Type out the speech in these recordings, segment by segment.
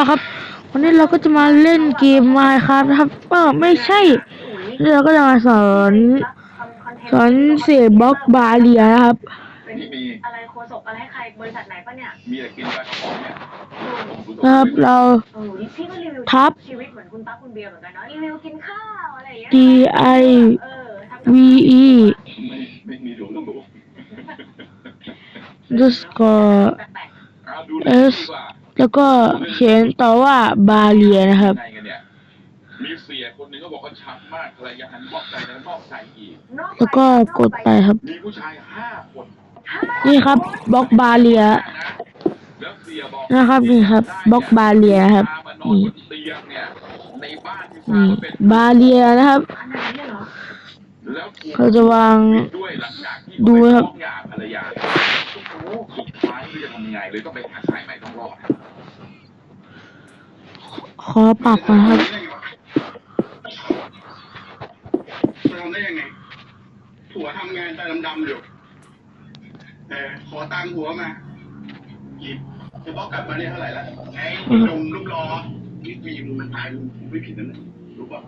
วครับ วันนี้เราก็จะมาเล่นเกมมาครับนะครับเออไม่ใช่นี่เราก็จะมาสอนสอนเสียบล็อกบาเรียนะครับเป็นมีมีอะไรโคศกอะไรให้ใครบริษัทไหนปะเนี่ยมีแต่กินปลากระป๋องเนี่ยนะครับเราเออพี่ก็รีวิวทับ ชีวิตเหมือนคุณตั๊กคุณเบียร์เหมือนกันเนาะรีวิวกินข้าวอะไรอย่างเงี้ย D I เออทำ V E ไม่ไม่มีดูดู underscore แปลกเอาดูเรื่อ งนี้ดีกว่าแล้วก็เขียนต่อว่าบาเรียนะครับไงกันเนี่ยมีเสียคนหนึ่งก็บอกเขาช้ำมากภรรยาหันบอกใจนั้นบอกใจอีกๆนอกแล้วก็กดไปครับ มีผู้ชายห้าคนนี่ครับบล็อกบาเรียนะแล้วเสียบอกนะครับนี่ครับบล็อกบาเรียครับ มานอนนี่บนเตียงเนี่ยในบ้านที่สร้างนี่มาเป็นบาเรียนะครับอันนั้นเนี่ยเหรอแล้วถูกเราจะวางด้วยหลังจากที่ดูครับเขาไปฟ้องหย่าภรรยาโอ้โหสุด ท้ายไม่รู้จะทำยังไงเลยต้องไปหาสายใหม่ต้องรอดขอปรับก่อนครับ จะทำได้ยังไง ผัวทำงานตาดำๆอยู่เออขอตังค์ผัวมาหยิบจะบอกกลับมาเนี่ยเท่าไหร่ละไงนมลูกรอนี่มีมึงมันตายมึงไม่ผิดนั่นแหละรู้ป่ะ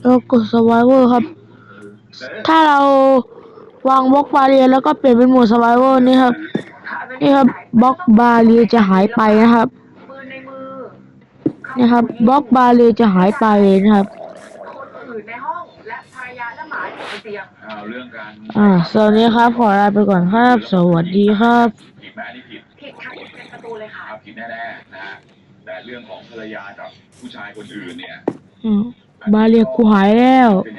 แล้วกด survivor ครับถ้าเราวางบล็อกบาเรียแล้วก็เปลี่ยนเป็นโหมด survivor นี่ครับ นี่ครับบล็อกบาเรียจะหายไปนะครับปืนในมือนี่ครับบล็อกบาเรียจะหายไปนะครับคนอื่นในห้องและภรรยาและหมาอยู่บนเตียงเอาเรื่องการอ่าสวัสดีครับ ขอลาไปก่อนครับ สวัสดีครับผิดไหมอันนี้ผิดผิดทั้งเป็นประตูเลยค่ะครับผิดแน่ๆนะฮะแต่เรื่องของภรรยากับผู้ชายคนอื่นเนี่ยอืมบาเรียกูหายแล้ว เป็น